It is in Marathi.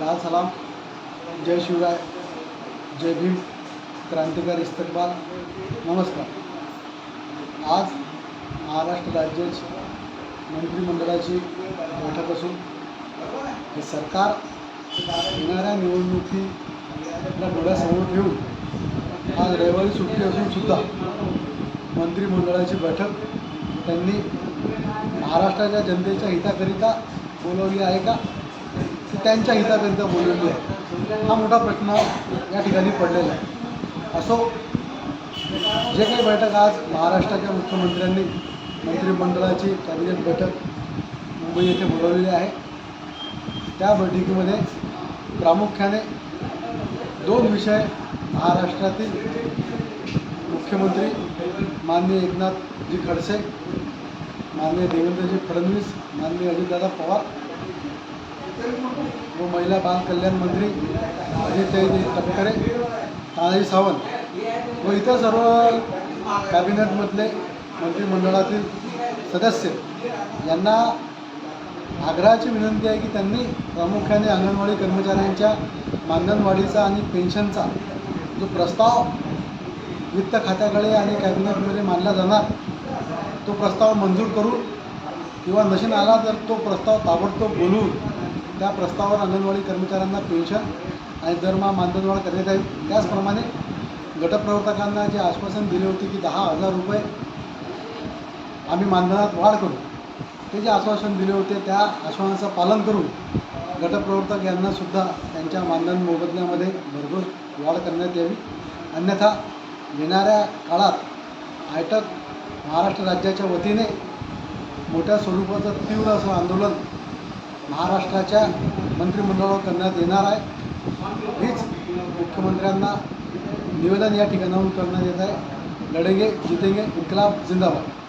लाल सलाम जय शिवराय जय भीम क्रांतिकारी इस्तकबाल नमस्कार. आज महाराष्ट्र राज्याची मंत्रिमंडळाची बैठक असून हे सरकार येणाऱ्या निवडणुकीला डोळ्यासमोर ठेवून आज रविवारी सुट्टी असून सुद्धा मंत्रिमंडळाची बैठक त्यांनी महाराष्ट्राच्या जनतेच्या हिताकरिता बोलवली आहे का? त्यांच्या हितापर्यंत बोलवली आहे. हा मोठा प्रश्न या ठिकाणी पडलेला आहे. असो जे काही बैठक आज महाराष्ट्राच्या मुख्यमंत्र्यांनी मंत्रिमंडळाची कॅबिनेट बैठक मुंबई येथे बोलवलेली आहे. त्या बैठकीमध्ये प्रामुख्याने दोन विषय महाराष्ट्रातील मुख्यमंत्री माननीय एकनाथजी खडसे माननीय देवेंद्रजी फडणवीस माननीय अजितदादा पवार व महिला बाल कल्याण मंत्री अजितजी तटकरे तानाजी सावंत व इतर सर्व कॅबिनेटमधले मंत्रिमंडळातील सदस्य यांना आग्रहाची विनंती आहे की त्यांनी प्रामुख्याने अंगणवाडी कर्मचाऱ्यांच्या मानधनवाढीचा आणि पेन्शनचा जो प्रस्ताव वित्त खात्याकडे आणि कॅबिनेटमध्ये मानला जाणार तो प्रस्ताव मंजूर करून किंवा नशीन आला तर तो प्रस्ताव ताबडतोब बोलून त्या प्रस्तावावर अंगणवाडी कर्मचाऱ्यांना पेन्शन आणि दरमहा मानधनवाढ करण्यात येईल. त्याचप्रमाणे गटप्रवर्तकांना जे आश्वासन दिले होते की दहा हजार रुपये आम्ही मानधनात वाढ करू ते जे आश्वासन दिले होते त्या आश्वासनाचं पालन करून गटप्रवर्तक यांनासुद्धा त्यांच्या मानधन मोबदल्यामध्ये भरघोस वाढ करण्यात यावी. अन्यथा येणाऱ्या काळात आयटक महाराष्ट्र राज्याच्या वतीने मोठ्या स्वरूपाचं तीव्र असं आंदोलन महाराष्ट्राच्या मंत्रिमंडळावर करण्यात येणार आहे. हीच मुख्यमंत्र्यांना निवेदन या ठिकाणाहून करण्यात येत आहे. लढेंगे जितेंगे इन्कलाब जिंदाबाद.